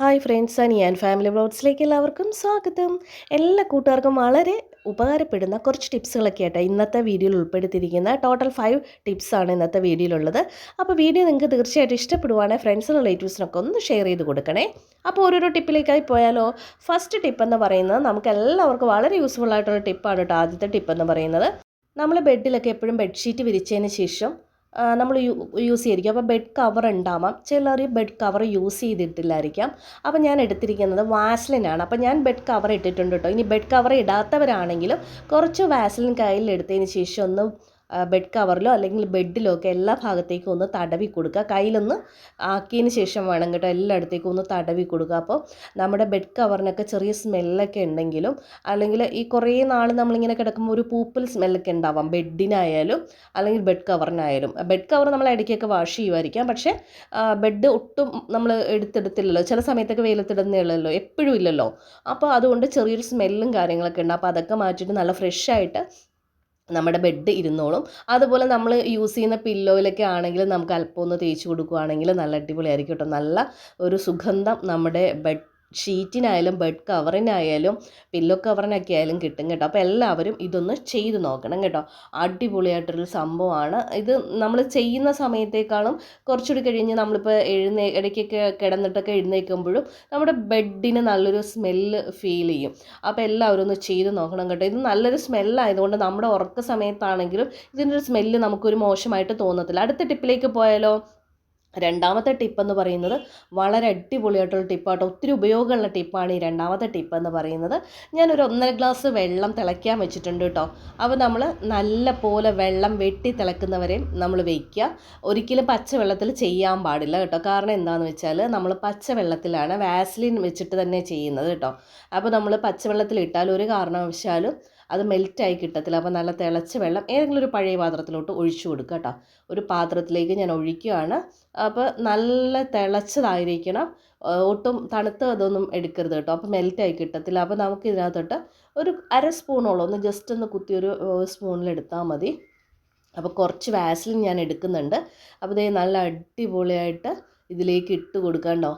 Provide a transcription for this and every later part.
Hi friends ഞാൻ family വ്ലോഗ്സിലേക്ക് എല്ലാവർക്കും സ്വാഗതം. എല്ലാ കൂട്ടുകാർക്കും വളരെ ഉപകാരപ്പെടുന്ന കുറച്ച് ടിപ്സുകളൊക്കെ ഇന്നത്തെ വീഡിയോയിൽ ഉൾപ്പെടുത്തിയിരിക്കുന്ന ടോട്ടൽ ഫൈവ് ടിപ്സാണ് ഇന്നത്തെ വീഡിയോയിലുള്ളത്. അപ്പോൾ വീഡിയോ നിങ്ങൾക്ക് തീർച്ചയായിട്ടും ഇഷ്ടപ്പെടുവാണെങ്കിൽ ഫ്രണ്ട്സിനും റിലേറ്റീവ്സിനൊക്കെ ഒന്ന് ഷെയർ ചെയ്ത് കൊടുക്കണേ. അപ്പോൾ ഓരോരോ ടിപ്പിലേക്കായി പോയാലോ ഫസ്റ്റ് ടിപ്പ് എന്ന് പറയുന്നത് നമുക്ക് എല്ലാവർക്കും വളരെ യൂസ്ഫുൾ ആയിട്ടുള്ള ടിപ്പാണ് കേട്ടോ ആദ്യത്തെ ടിപ്പ് എന്ന് പറയുന്നത്. നമ്മൾ ബെഡിലൊക്കെ എപ്പോഴും ബെഡ്ഷീറ്റ് വിരിച്ചതിന് ശേഷം നമ്മൾ യൂസ് ചെയ്തിരിക്കും. അപ്പോൾ ബെഡ് കവർ ഉണ്ടാവാം. ചിലർ ബെഡ് കവർ യൂസ് ചെയ്തിട്ടില്ലായിരിക്കാം. അപ്പോൾ ഞാൻ എടുത്തിരിക്കുന്നത് വാസ്ലിനാണ് അപ്പോൾ ഞാൻ ബെഡ് കവർ ഇട്ടിട്ടുണ്ട് കേട്ടോ. ഇനി ബെഡ് കവർ ഇടാത്തവരാണെങ്കിലും കുറച്ച് വാസ്ലിൻ കയ്യിൽ എടുത്തതിന് ശേഷം ഒന്ന് ബെഡ് കവറിലോ അല്ലെങ്കിൽ ബെഡിലോ ഒക്കെ എല്ലാ ഭാഗത്തേക്കും ഒന്ന് തടവി കൊടുക്കുക. കയ്യിലൊന്ന് ആക്കിയതിന് ശേഷം വേണം കേട്ടോ എല്ലായിടത്തേക്കും ഒന്ന് തടവി കൊടുക്കുക. അപ്പോൾ നമ്മുടെ ബെഡ് കവറിനൊക്കെ ചെറിയ സ്മെല്ലൊക്കെ ഉണ്ടെങ്കിലും അല്ലെങ്കിൽ ഈ കുറേ നാൾ നമ്മളിങ്ങനെ കിടക്കുമ്പോൾ ഒരു പൂപ്പൽ സ്മെല്ലൊക്കെ ഉണ്ടാവാം. ബെഡിനായാലും അല്ലെങ്കിൽ ബെഡ് കവറിനായാലും ബെഡ് കവർ നമ്മൾ ഇടയ്ക്കൊക്കെ വാഷ് ചെയ്യുമായിരിക്കാം. പക്ഷേ ബെഡ് ഒട്ടും നമ്മൾ എടുത്തെടുത്തില്ലല്ലോ. ചില സമയത്തൊക്കെ വെയിലത്തിടുന്നേ ഉള്ളല്ലോ എപ്പോഴും ഇല്ലല്ലോ. അപ്പോൾ അതുകൊണ്ട് ചെറിയൊരു സ്മെല്ലും കാര്യങ്ങളൊക്കെ ഉണ്ട്. അപ്പോൾ അതൊക്കെ മാറ്റിയിട്ട് നല്ല ഫ്രഷ് ആയിട്ട് നമ്മുടെ ബെഡ് ഇരുന്നോളും. അതുപോലെ നമ്മൾ യൂസ് ചെയ്യുന്ന പില്ലോയിലൊക്കെ ആണെങ്കിൽ നമുക്ക് അല്പം ഒന്ന് തേച്ച് കൊടുക്കുകയാണെങ്കിൽ നല്ല അടിപൊളിയായിരിക്കും കേട്ടോ. നല്ല ഒരു സുഗന്ധം നമ്മുടെ ബെഡ് ഷീറ്റിനായാലും ബെഡ് കവറിനായാലും പില്ലോ കവറിനൊക്കെ ആയാലും കിട്ടും കേട്ടോ. അപ്പോൾ എല്ലാവരും ഇതൊന്ന് ചെയ്ത് നോക്കണം കേട്ടോ. അടിപൊളിയായിട്ടൊരു സംഭവമാണ്. ഇത് നമ്മൾ ചെയ്യുന്ന സമയത്തേക്കാളും കുറച്ചുകൂടി കഴിഞ്ഞ് നമ്മളിപ്പോൾ എഴുന്നേ ഇടയ്ക്കൊക്കെ കിടന്നിട്ടൊക്കെ എഴുന്നേൽക്കുമ്പോഴും നമ്മുടെ ബെഡിന് നല്ലൊരു സ്മെല്ല് ഫീൽ ചെയ്യും. അപ്പോൾ എല്ലാവരും ഒന്ന് ചെയ്ത് നോക്കണം കേട്ടോ. ഇത് നല്ലൊരു സ്മെല്ലായതുകൊണ്ട് നമ്മുടെ ഉറക്ക സമയത്താണെങ്കിലും ഇതിന്റെ ഒരു സ്മെല്ല് നമുക്കൊരു മോശമായിട്ട് തോന്നത്തില്ല. അടുത്ത ടിപ്പിലേക്ക് പോയാലോ? രണ്ടാമത്തെ ടിപ്പ് എന്ന് പറയുന്നത് വളരെ അടിപൊളിയായിട്ടുള്ള ടിപ്പാട്ടോ ഒത്തിരി ഉപയോഗമുള്ള ടിപ്പാണ് ഈ രണ്ടാമത്തെ ടിപ്പ് എന്ന് പറയുന്നത്. ഞാനൊരു ഒന്നര ഗ്ലാസ് വെള്ളം തിളയ്ക്കാൻ വെച്ചിട്ടുണ്ട് കേട്ടോ. അപ്പോൾ നമ്മൾ നല്ല പോലെ വെള്ളം വെട്ടി തിളക്കുന്നവരെയും നമ്മൾ വയ്ക്കുക. ഒരിക്കലും പച്ചവെള്ളത്തിൽ ചെയ്യാൻ പാടില്ല കേട്ടോ. കാരണം എന്താണെന്ന് വെച്ചാൽ നമ്മൾ പച്ചവെള്ളത്തിലാണ് വാസ്ലിൻ വെച്ചിട്ട് തന്നെ ചെയ്യുന്നത് കേട്ടോ. അപ്പോൾ നമ്മൾ പച്ചവെള്ളത്തിൽ ഇട്ടാൽ ഒരു കാരണവശാലും അത് മെൽറ്റായി കിട്ടത്തില്ല. അപ്പോൾ നല്ല തിളച്ച വെള്ളം ഏതെങ്കിലും ഒരു പഴയ പാത്രത്തിലോട്ട് ഒഴിച്ചു കൊടുക്കുക കേട്ടോ. ഒരു പാത്രത്തിലേക്ക് ഞാൻ ഒഴിക്കുകയാണ്. അപ്പോൾ നല്ല തിളച്ചതായിരിക്കണം. ഒട്ടും തണുത്ത അതൊന്നും എടുക്കരുത് കേട്ടോ. അപ്പോൾ മെൽറ്റായി കിട്ടത്തില്ല. അപ്പോൾ നമുക്ക് ഇതിനകത്തോട്ട് ഒരു അര സ്പൂണോളം ഒന്ന് ജസ്റ്റ് ഒന്ന് കുത്തി ഒരു സ്പൂണിൽ എടുത്താൽ മതി. അപ്പോൾ കുറച്ച് വാസലിൻ ഞാൻ എടുക്കുന്നുണ്ട്. അപ്പോൾ ഇതേ നല്ല അടിപൊളിയായിട്ട് ഇതിലേക്ക് ഇട്ട് കൊടുക്കണ്ടോ?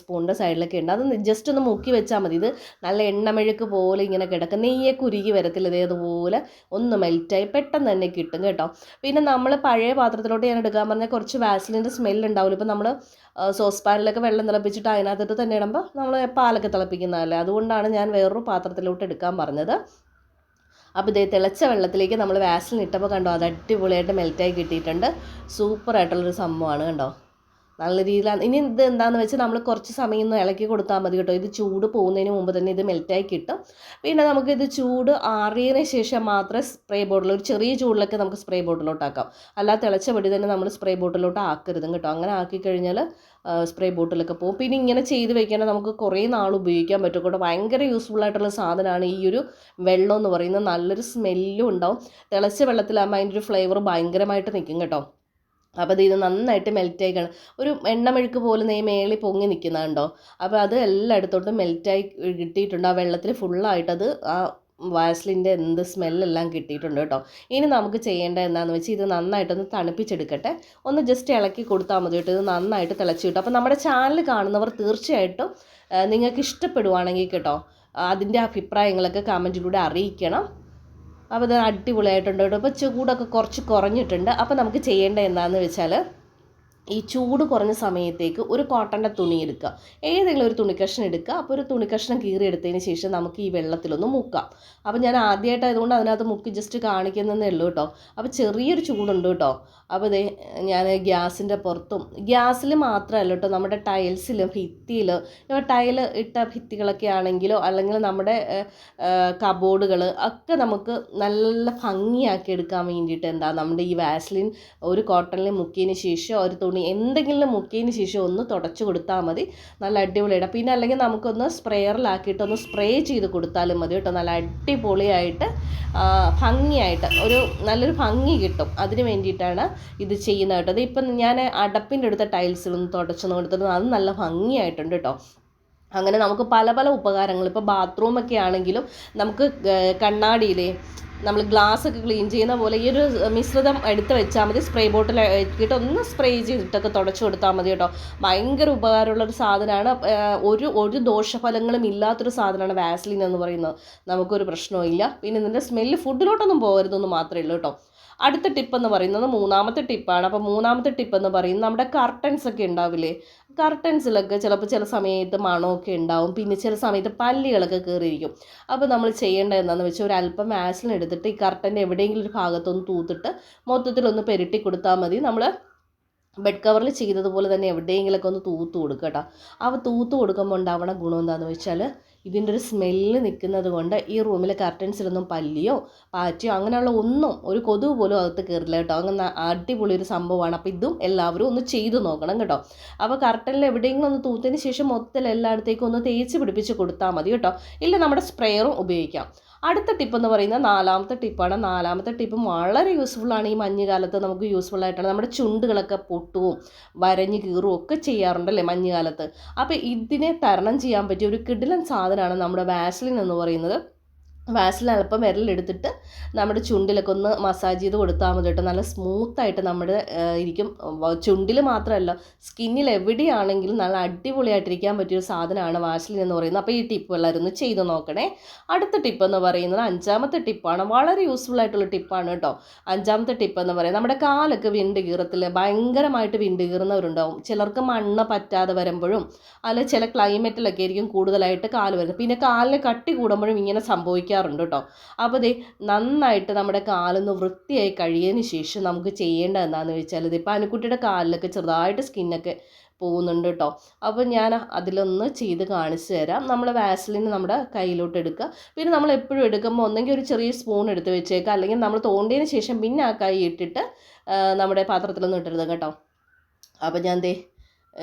സ്പൂണിന്റെ സൈഡിലൊക്കെ ഉണ്ട്. അത് ജസ്റ്റ് ഒന്ന് മുക്കി വെച്ചാൽ മതി. ഇത് നല്ല എണ്ണമെഴുക്ക് പോലെ ഇങ്ങനെ കിടക്കും. നെയ്യൊക്കെ ഉരുകി വരത്തില്ല. ഇതേതുപോലെ ഒന്ന് മെൽറ്റായി പെട്ടെന്ന് തന്നെ കിട്ടും കേട്ടോ. പിന്നെ നമ്മൾ പഴയ പാത്രത്തിലോട്ട് ഞാൻ എടുക്കാൻ പറഞ്ഞാൽ കുറച്ച് വാസലിന്റെ സ്മെല്ല് ഉണ്ടാവില്ല ഇപ്പോൾ നമ്മൾ സോസ് പാനിലൊക്കെ വെള്ളം തിളപ്പിച്ചിട്ട് അതിനകത്തിട്ട് തന്നെ ഇടുമ്പോൾ നമ്മൾ പാലൊക്കെ തിളപ്പിക്കുന്നതല്ലേ? അതുകൊണ്ടാണ് ഞാൻ വേറൊരു പാത്രത്തിലോട്ട് എടുക്കാൻ പറഞ്ഞത്. അപ്പോൾ ഇതേ തിളച്ച വെള്ളത്തിലേക്ക് നമ്മൾ വാസലിൻ ഇട്ടപ്പോൾ കണ്ടോ? അത് അടിപൊളിയായിട്ട് മെൽറ്റായി കിട്ടിയിട്ടുണ്ട്. സൂപ്പറായിട്ടുള്ളൊരു സംഭവമാണ് കണ്ടോ? നല്ല രീതിയിലാണ്. ഇനി ഇത് എന്താണെന്ന് വെച്ചാൽ നമ്മൾ കുറച്ച് സമയം ഒന്ന് ഇളക്കി കൊടുത്താൽ മതി കേട്ടോ. ഇത് ചൂട് പോകുന്നതിന് മുമ്പ് തന്നെ ഇത് മെൽറ്റായി കിട്ടും. പിന്നെ നമുക്ക് ഇത് ചൂട് ആറിയതിന് ശേഷം മാത്രമേ സ്പ്രേ ബോട്ടിൽ ഒരു ചെറിയ ചൂടിലൊക്കെ നമുക്ക് സ്പ്രേ ബോട്ടിലോട്ട് ആക്കാം. അല്ലാതെ തിളച്ച പടി തന്നെ നമ്മൾ സ്പ്രേ ബോട്ടിലോട്ട് ആക്കരുതും കേട്ടോ. അങ്ങനെ ആക്കി കഴിഞ്ഞാൽ സ്പ്രേ ബോട്ടിലൊക്കെ പോകും. പിന്നെ ഇങ്ങനെ ചെയ്ത് വെക്കാണെങ്കിൽ നമുക്ക് കുറേ നാൾ ഉപയോഗിക്കാൻ പറ്റും. കേട്ടോ ഭയങ്കര യൂസ്ഫുൾ ആയിട്ടുള്ള സാധനമാണ് ഈ ഒരു വെള്ളം എന്ന് പറയുന്നത്. നല്ലൊരു സ്മെല്ലും ഉണ്ടാവും. തിളച്ച വെള്ളത്തിലാകുമ്പോൾ അതിന്റെ ഒരു ഫ്ലേവർ ഭയങ്കരമായിട്ട് നിൽക്കും കേട്ടോ. അപ്പോൾ ഇത് നന്നായിട്ട് മെൽറ്റായി കാണും ഒരു എണ്ണമെഴുക്ക് പോലെ നെയ് മേളി പൊങ്ങി നിൽക്കുന്നുണ്ടോ? അപ്പോൾ അത് എല്ലായിടത്തോട്ടും മെൽറ്റായി കിട്ടിയിട്ടുണ്ട്. ആ വെള്ളത്തിൽ ഫുള്ളായിട്ടത് ആ വാസ്ലിന്റെ എന്ത് സ്മെല്ലെല്ലാം കിട്ടിയിട്ടുണ്ട് കേട്ടോ. ഇനി നമുക്ക് ചെയ്യേണ്ട എന്താണെന്ന് വെച്ചാൽ ഇത് നന്നായിട്ടൊന്ന് തണുപ്പിച്ചെടുക്കട്ടെ. ഒന്ന് ജസ്റ്റ് ഇളക്കി കൊടുത്താൽ മതി കേട്ടോ. ഇത് നന്നായിട്ട് തിളച്ച് കിട്ടും. അപ്പോൾ നമ്മുടെ ചാനൽ കാണുന്നവർ തീർച്ചയായിട്ടും നിങ്ങൾക്ക് ഇഷ്ടപ്പെടുവാണെങ്കിൽ കേട്ടോ അതിന്റെ അഭിപ്രായങ്ങളൊക്കെ കമന്റിലൂടെ അറിയിക്കണം. അപ്പോൾ ഇത് അടിപൊളിയായിട്ടുണ്ട് കേട്ടോ. അപ്പോൾ ചൂടൊക്കെ കുറച്ച് കുറഞ്ഞിട്ടുണ്ട്. അപ്പോൾ നമുക്ക് ചെയ്യേണ്ടത് എന്താണെന്ന് വെച്ചാൽ ഈ ചൂട് കുറഞ്ഞ സമയത്തേക്ക് ഒരു കോട്ടന്റെ തുണി എടുക്കുക. ഏതെങ്കിലും ഒരു തുണിക്കഷ്ണം എടുക്കുക. അപ്പോൾ ഒരു തുണിക്കഷ്ണം കീറി എടുത്തതിന് ശേഷം നമുക്ക് ഈ വെള്ളത്തിലൊന്ന് മുക്കാം. അപ്പോൾ ഞാൻ ആദ്യമായിട്ട് ആയതുകൊണ്ട് അതിനകത്ത് മുക്കി ജസ്റ്റ് കാണിക്കുന്നതേ ഉള്ളൂ കേട്ടോ. അപ്പോൾ ചെറിയൊരു ചൂടുണ്ട് കേട്ടോ. അപ്പോൾ ഇതേ ഞാൻ ഗ്യാസിന്റെ പുറത്തും ഗ്യാസിൽ മാത്രമല്ല കേട്ടോ നമ്മുടെ ടൈൽസിലും ഭിത്തിയിൽ ടൈൽ ഇട്ട ഭിത്തികളൊക്കെ ആണെങ്കിലോ അല്ലെങ്കിൽ നമ്മുടെ കബോർഡുകൾ ഒക്കെ നമുക്ക് നല്ല ഭംഗിയാക്കി എടുക്കാൻ വേണ്ടിയിട്ട് എന്താ നമ്മുടെ ഈ വാസ്ലിൻ ഒരു കോട്ടണിൽ മുക്കിയതിന് ശേഷം ഒരു തുണി എന്തെങ്കിലും മുക്കിയതിന് ശേഷം ഒന്ന് തുടച്ച് കൊടുത്താൽ മതി. നല്ല അടിപൊളിയാണ് പിന്നെ അല്ലെങ്കിൽ നമുക്കൊന്ന് സ്പ്രെയറിലാക്കിയിട്ട് ഒന്ന് സ്പ്രേ ചെയ്ത് കൊടുത്താലും മതി കേട്ടോ. നല്ല അടിപൊളിയായിട്ട് ഭംഗിയായിട്ട് ഒരു നല്ലൊരു ഭംഗി കിട്ടും. അതിന് വേണ്ടിയിട്ടാണ് ഇത് ചെയ്യുന്നത് കേട്ടോ. അത് ഇപ്പം ഞാൻ അടപ്പിന്റെ അടുത്ത ടൈൽസിലൊന്ന് തുടച്ചൊന്ന് കൊടുത്തത് അത് നല്ല ഭംഗിയായിട്ടുണ്ട് കേട്ടോ. അങ്ങനെ നമുക്ക് പല പല ഉപകാരങ്ങൾ. ഇപ്പോൾ ബാത്റൂമൊക്കെ ആണെങ്കിലും നമുക്ക് കണ്ണാടിയിലെ നമ്മൾ ഗ്ലാസ് ഒക്കെ ക്ലീൻ ചെയ്യുന്ന പോലെ ഈ ഒരു മിശ്രിതം എടുത്ത് വെച്ചാൽ മതി. സ്പ്രേ ബോട്ടിൽ ഇട്ടിട്ട് ഒന്ന് സ്പ്രേ ചെയ്തിട്ടൊക്കെ തുടച്ചു കൊടുത്താൽ മതി കേട്ടോ. ഭയങ്കര ഉപകാരമുള്ള ഒരു സാധനമാണ്. ഒരു ഒരു ദോഷഫലങ്ങളും ഇല്ലാത്തൊരു സാധനമാണ് വാസ്ലിൻ എന്ന് പറയുന്നത്. നമുക്കൊരു പ്രശ്നവും ഇല്ല. പിന്നെ ഇതിന്റെ സ്മെല്ല് ഫുഡിലോട്ടൊന്നും പോകരുതെന്ന് മാത്രമേ ഉള്ളൂ കേട്ടോ. അടുത്ത ടിപ്പ് എന്ന് പറയുന്നത് മൂന്നാമത്തെ ടിപ്പാണ് അപ്പോൾ മൂന്നാമത്തെ ടിപ്പ് എന്ന് പറയുന്നത് നമ്മുടെ കർട്ടൻസ് ഒക്കെ ഉണ്ടാവില്ലേ? കർട്ടൻസിലൊക്കെ ചിലപ്പോൾ ചില സമയത്ത് മണമൊക്കെ ഉണ്ടാവും. പിന്നെ ചില സമയത്ത് പല്ലികളൊക്കെ കയറിയിരിക്കും അപ്പോൾ നമ്മൾ ചെയ്യേണ്ടത് എന്താണെന്ന് വെച്ചാൽ ഒരു അല്പം വാസലിൻ എടുത്തിട്ട് ഈ കർട്ടന്റെ എവിടെയെങ്കിലും ഒരു ഭാഗത്തൊന്ന് തൂത്തിട്ട് മൊത്തത്തിലൊന്ന് പെരട്ടി കൊടുത്താൽ മതി. നമ്മൾ ബെഡ് കവറിൽ ചെയ്തതുപോലെ തന്നെ എവിടെയെങ്കിലുമൊക്കെ ഒന്ന് തൂത്ത് കൊടുക്കുക അപ്പോൾ തൂത്ത് കൊടുക്കുമ്പോൾ ഉണ്ടാവണ ഗുണം എന്താണെന്ന് വെച്ചാൽ ഇതിന്റെ ഒരു സ്മെല്ല് നിൽക്കുന്നത് കൊണ്ട് ഈ റൂമിലെ കർട്ടൻസിലൊന്നും പല്ലിയോ പാറ്റിയോ അങ്ങനെയുള്ള ഒന്നും ഒരു കൊതുക് പോലും അകത്ത് കയറില്ല കേട്ടോ. അങ്ങനെ അടിപൊളി ഒരു സംഭവമാണ്. അപ്പോൾ ഇതും എല്ലാവരും ഒന്ന് ചെയ്തു നോക്കണം കേട്ടോ. അപ്പോൾ കർട്ടനിൽ എവിടെയെങ്കിലും ഒന്ന് തൂത്തതിന് ശേഷം മൊത്തത്തിൽ എല്ലായിടത്തേക്കും ഒന്ന് തേച്ച് പിടിപ്പിച്ച് കൊടുത്താൽ മതി കേട്ടോ. ഇല്ല നമ്മുടെ സ്പ്രേയറും ഉപയോഗിക്കാം. അടുത്ത ടിപ്പ് എന്ന് പറയുന്നത് നാലാമത്തെ ടിപ്പാണ്. നാലാമത്തെ ടിപ്പും വളരെ യൂസ്ഫുൾ ആണ് ഈ മഞ്ഞുകാലത്ത് നമുക്ക് യൂസ്ഫുൾ ആയിട്ടാണ്. നമ്മുടെ ചുണ്ടുകളൊക്കെ പൊട്ടുവും വരഞ്ഞ് കീറും ഒക്കെ ചെയ്യാറുണ്ടല്ലേ മഞ്ഞുകാലത്ത്. അപ്പോൾ ഇതിനെ തരണം ചെയ്യാൻ പറ്റിയ ഒരു കിടിലൻ സാധനമാണ് നമ്മുടെ വാസലിൻ എന്ന് പറയുന്നത്. വാസിൽ അല്പം വിരലെടുത്തിട്ട് നമ്മുടെ ചുണ്ടിലൊക്കെ ഒന്ന് മസാജ് ചെയ്ത് കൊടുത്താൽ മതി കേട്ടോ. നല്ല സ്മൂത്തായിട്ട് നമ്മുടെ ഇരിക്കും. ചുണ്ടിൽ മാത്രമല്ല സ്കിന്നിൽ എവിടെയാണെങ്കിലും നല്ല അടിപൊളിയായിട്ടിരിക്കാൻ പറ്റിയൊരു സാധനമാണ് വാസിലിൻ എന്ന് പറയുന്നത്. അപ്പോൾ ഈ ടിപ്പ് എല്ലാവരും ഒന്ന് ചെയ്ത് നോക്കണേ. അടുത്ത ടിപ്പ് എന്ന് പറയുന്നത് അഞ്ചാമത്തെ ടിപ്പാണ് വളരെ യൂസ്ഫുൾ ആയിട്ടുള്ള ടിപ്പാണ് കേട്ടോ. അഞ്ചാമത്തെ ടിപ്പ് എന്ന് പറയുന്നത് നമ്മുടെ കാലൊക്കെ വിണ്ട് കീറത്തിൽ ഭയങ്കരമായിട്ട് വിണ്ട് കീറുന്നവരുണ്ടാവും. ചിലർക്ക് മണ്ണ് പറ്റാതെ വരുമ്പോഴും അല്ലെങ്കിൽ ചില ക്ലൈമറ്റിലൊക്കെ ആയിരിക്കും കൂടുതലായിട്ട് കാൽ വരുന്നത്. പിന്നെ കാലിന് കട്ടി കൂടുമ്പോഴും ഇങ്ങനെ സംഭവിക്കും ഉപയോഗിക്കാറുണ്ട് കേട്ടോ. അപ്പോൾ ദേ നന്നായിട്ട് നമ്മുടെ കാലൊന്ന് വൃത്തിയായി കഴിയതിന് ശേഷം നമുക്ക് ചെയ്യേണ്ട എന്താണെന്ന് വെച്ചാൽ ഇത് ഇപ്പോൾ അനുക്കുട്ടിയുടെ കാലിലൊക്കെ ചെറുതായിട്ട് സ്കിന്നൊക്കെ പോകുന്നുണ്ട് കേട്ടോ. അപ്പോൾ ഞാൻ അതിലൊന്ന് ചെയ്ത് കാണിച്ചു തരാം. നമ്മൾ വാസലിന് നമ്മുടെ കയ്യിലോട്ട് എടുക്കുക. പിന്നെ നമ്മൾ എപ്പോഴും എടുക്കുമ്പോൾ ഒന്നെങ്കിൽ ഒരു ചെറിയ സ്പൂൺ എടുത്ത് വെച്ചേക്കുക. അല്ലെങ്കിൽ നമ്മൾ തോണ്ടിയതിന് ശേഷം പിന്നെ ആ കൈ ഇട്ടിട്ട് നമ്മുടെ പാത്രത്തിലൊന്നും ഇട്ടരുത് കേട്ടോ. അപ്പോൾ ഞാൻ ദേ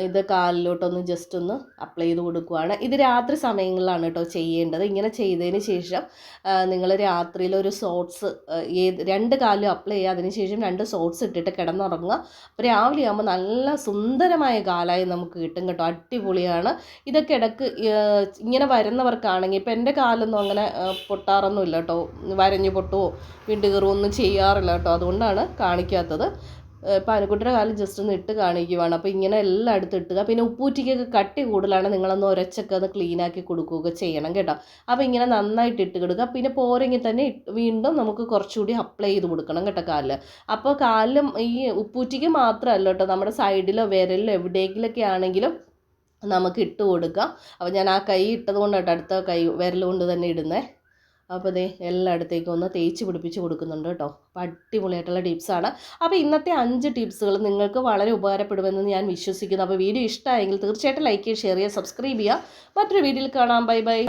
ഇത് കാലിലോട്ടൊന്ന് ജസ്റ്റ് ഒന്ന് അപ്ലൈ ചെയ്ത് കൊടുക്കുവാണ്. ഇത് രാത്രി സമയങ്ങളിലാണ് കേട്ടോ ചെയ്യേണ്ടത്. ഇങ്ങനെ ചെയ്തതിന് ശേഷം നിങ്ങൾ രാത്രിയിൽ ഒരു സോട്ട്സ് ഏത് രണ്ട് കാലിലും അപ്ലൈ ചെയ്യുക. അതിന് ശേഷം രണ്ട് സോട്ട്സ് ഇട്ടിട്ട് കിടന്നുറങ്ങുക. അപ്പോൾ രാവിലെ ആകുമ്പോൾ നല്ല സുന്ദരമായ കാലായി നമുക്ക് കിട്ടും കേട്ടോ. അടിപൊളിയാണ്. ഇതൊക്കെ ഇടയ്ക്ക് ഇങ്ങനെ വരുന്നവർക്കാണെങ്കിൽ ഇപ്പോൾ എന്റെ കാലൊന്നും അങ്ങനെ പൊട്ടാറൊന്നുമില്ല കേട്ടോ വരഞ്ഞു പൊട്ടുവോ വിണ്ടുകീറുമോ ഒന്നും ചെയ്യാറില്ല കേട്ടോ അതുകൊണ്ടാണ് കാണിക്കാത്തത്. പാനക്കുട്ടിയുടെ കാലം ജസ്റ്റ് ഒന്ന് ഇട്ട് കാണിക്കുവാണ്. അപ്പോൾ ഇങ്ങനെ എല്ലാം എല്ലായിടത്തും ഇട്ടുക. പിന്നെ ഉപ്പൂറ്റിക്കൊക്കെ കട്ടി കൂടുതലാണ്. നിങ്ങളൊന്ന് ഒരച്ചൊക്കെ ഒന്ന് ക്ലീനാക്കി കൊടുക്കുകയൊക്കെ ചെയ്യണം കേട്ടോ. അപ്പോൾ ഇങ്ങനെ നന്നായിട്ട് ഇട്ട് കൊടുക്കുക. പിന്നെ പോരെങ്കിൽ തന്നെ വീണ്ടും നമുക്ക് കുറച്ചുകൂടി അപ്ലൈ ചെയ്ത് കൊടുക്കണം കേട്ടോ കാലിൽ അപ്പോൾ കാലിലും ഈ ഉപ്പൂറ്റിക്ക് മാത്രമല്ല കേട്ടോ നമ്മുടെ സൈഡിലോ വിരലിലോ എവിടെയെങ്കിലൊക്കെ ആണെങ്കിലും നമുക്ക് ഇട്ട് കൊടുക്കാം. അപ്പോൾ ഞാൻ ആ കൈ ഇട്ടത് കൊണ്ടാട്ടോ അടുത്ത കൈ വിരൽ കൊണ്ട് തന്നെ ഇടുന്നത് അപ്പോൾ ദേ എല്ലായിടത്തേക്കും ഒന്ന് തേച്ച് പിടിപ്പിച്ച് കൊടുക്കുന്നുണ്ട് കേട്ടോ. അപ്പോൾ അടിപൊളിയായിട്ടുള്ള ടിപ്സാണ് അപ്പോൾ ഇന്നത്തെ അഞ്ച് ടിപ്സുകൾ നിങ്ങൾക്ക് വളരെ ഉപകാരപ്പെടുമെന്ന് ഞാൻ വിശ്വസിക്കുന്നു. അപ്പോൾ വീഡിയോ ഇഷ്ടമായെങ്കിൽ തീർച്ചയായിട്ടും ലൈക്ക് ചെയ്യുക ഷെയർ ചെയ്യുക സബ്സ്ക്രൈബ് ചെയ്യുക. മറ്റൊരു വീഡിയോയിൽ കാണാം. Bye bye